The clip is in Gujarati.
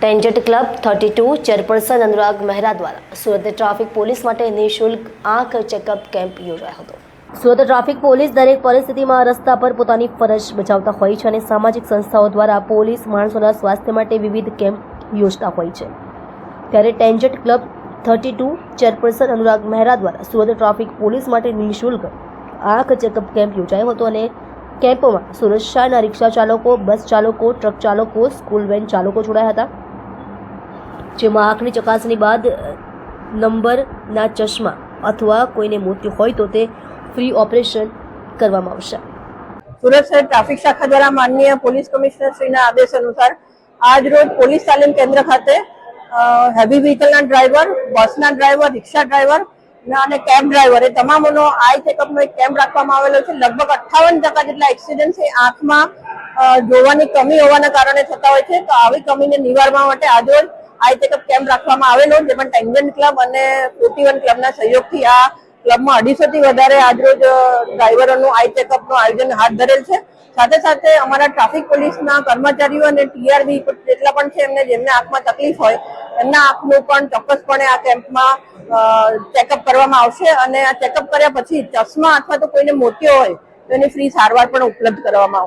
Tangent club thirty two chairperson Anurag Mehra દ્વારા સુરત ટ્રાફિક પોલીસ માટે નિઃશુલ્ક આંખ ચેકઅપ કેમ્પ યોજાયો હતો. સુરત ટ્રાફિક પોલીસ દરેક પરિસ્થિતિમાં રસ્તા પર પોતાની ફરજ બજાવતા હોય છે અને સામાજિક સંસ્થાઓ દ્વારા પોલીસ માણસોના સ્વાસ્થ્ય માટે વિવિધ કેમ્પ યોજતા હોય છે. ત્યારે tangent club thirty two chairperson Anurag Mehra દ્વારા સુરત ટ્રાફિક પોલીસ માટે નિઃશુલ્ક આંખ ચેકઅપ કેમ્પ યોજાયો હતો અને કેમ્પમાં શહેરના રિક્ષા ચાલકો, બસ ચાલકો, ટ્રક ચાલકો, સ્કૂલ વેન ચાલકો જોડાયા હતા. જેમાં આંખની ચકાસણી બાદ નંબરના ચશ્મા અથવા કોઈને મોતિયો હોય તો તે ફ્રી ઓપરેશન કરવામાં આવશે. સુરત શહેર ટ્રાફિક શાખા દ્વારા માનનીય પોલીસ કમિશનર શ્રીના આદેશ અનુસાર આજ રોજ પોલીસ તાલીમ કેન્દ્ર ખાતે હેવી વ્હીકલના ડ્રાઈવર બસના ડ્રાઈવર રિક્ષા ડ્રાઈવર અને કેબ ડ્રાઈવર એ તમામનો આઈ ચેકઅપનો એક કેમ્પ રાખવામાં આવેલો છે. લગભગ અઠ્ઠાવન ટકા જેટલા એક્સિડન્ટ છે આંખમાં જોવાની કમી હોવાના કારણે થતા હોય છે. તો આવી કમીને નિવારવા માટે આજરોજ આઈ ચેકઅપ કેમ્પ રાખવામાં આવેલો જેમાં ટેન્જન ક્લબ અને ફોર્ટી વન ક્લબના સહયોગથી આ ક્લબમાં અઢીસોથી વધારે આજરોજ ડ્રાઈવરોનું આઈ ચેકઅપનું આયોજન હાથ ધરેલ છે. સાથે સાથે અમારા ટ્રાફિક પોલીસના કર્મચારીઓ અને ટીઆરબી જેટલા પણ છે, એમને જેમને આંખમાં તકલીફ હોય, એમના આંખનું પણ ચોક્કસપણે આ કેમ્પમાં ચેકઅપ કરવામાં આવશે અને આ ચેકઅપ કર્યા પછી ચશ્મા અથવા તો કોઈને મોતિયો હોય, તો એની ફ્રી સારવાર પણ ઉપલબ્ધ કરવામાં આવશે.